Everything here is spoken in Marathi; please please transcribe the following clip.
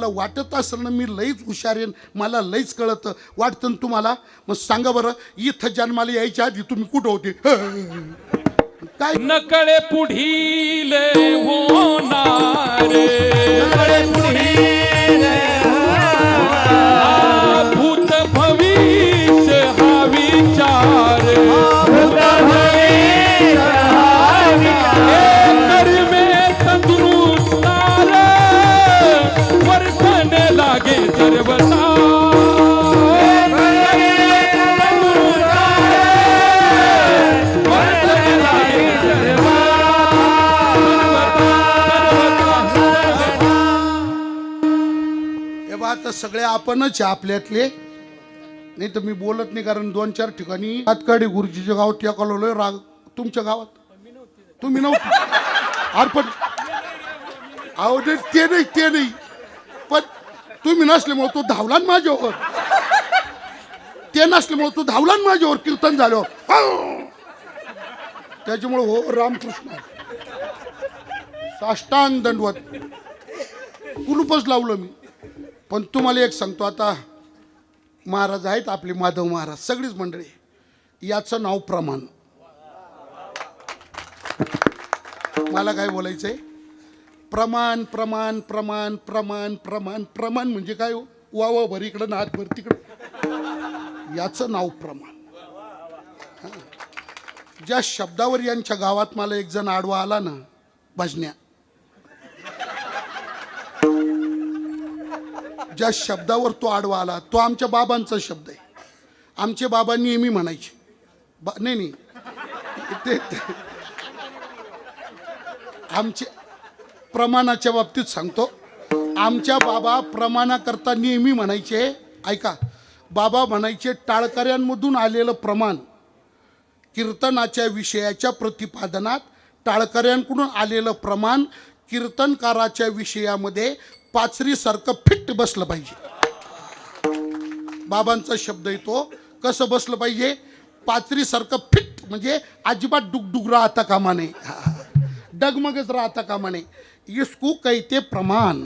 तुम्हाला वाटत असेल ना मी लईच हुशार आहे मला लईच कळतं. वाटतं ना तुम्हाला? मग सांगा बरं इथं जन्माला यायच्या आधी तुम्ही कुठं होते? काय? नकळे पुढील होणार साहेबा तर आता सगळे आपणच आहे आपल्यातले. नाही तर मी बोलत नाही कारण दोन चार ठिकाणी हातकाडी गुरुजीच्या गावात टेकवलं राग तुमच्या गावात? तुम्ही नव्हती. अर्पण अहो ते ते नाही ते नाही. पण तुम्ही नसल्यामुळे तो धावला ना माझ्यावर. ते नसल्यामुळे तो धावला ना माझ्यावर कीर्तन झाल्यावर त्याच्यामुळे हो रामकृष्ण. साष्टांग दंडवत. कुलूपच लावलं मी. पण तुम्हाला एक सांगतो आता महाराज आहेत आपले माधव महाराज सगळीच मंडळी. याचं नाव प्रमाण. मला काय बोलायचंय? प्रमाण प्रमाण प्रमाण प्रमाण प्रमाण प्रमाण म्हणजे काय हो? वा वा भर इकडं ना भर तिकडं. याचं नाव प्रमाण. ज्या शब्दावर यांच्या गावात मला एक जण आडवा आला ना भजन्या ज्या शब्दावर तो आडवा आला तो आमच्या बाबांचा शब्द आहे. आमचे बाबा नेहमी म्हणायचे बा नाही नाही. ते ते- आमचे प्रमाणाच्या बाबतीत सांगतो. आमच्या बाबा प्रमाणाकरता नेहमी म्हणायचे ऐका बाबा म्हणायचे टाळकऱ्यांमधून आलेलं प्रमाण कीर्तनाच्या विषयाच्या प्रतिपादनात टाळकऱ्यांकडून आलेलं प्रमाण कीर्तनकाराच्या विषयामध्ये पाचरीसारखं फिट बसलं पाहिजे. बाबांचा शब्द येतो कसं बसलं पाहिजे? पाचरीसारखं फिट म्हणजे अजिबात डुगडुग राहता कामा नये. डगमगच राहता कामा नये. इसकू कैते प्रमाण.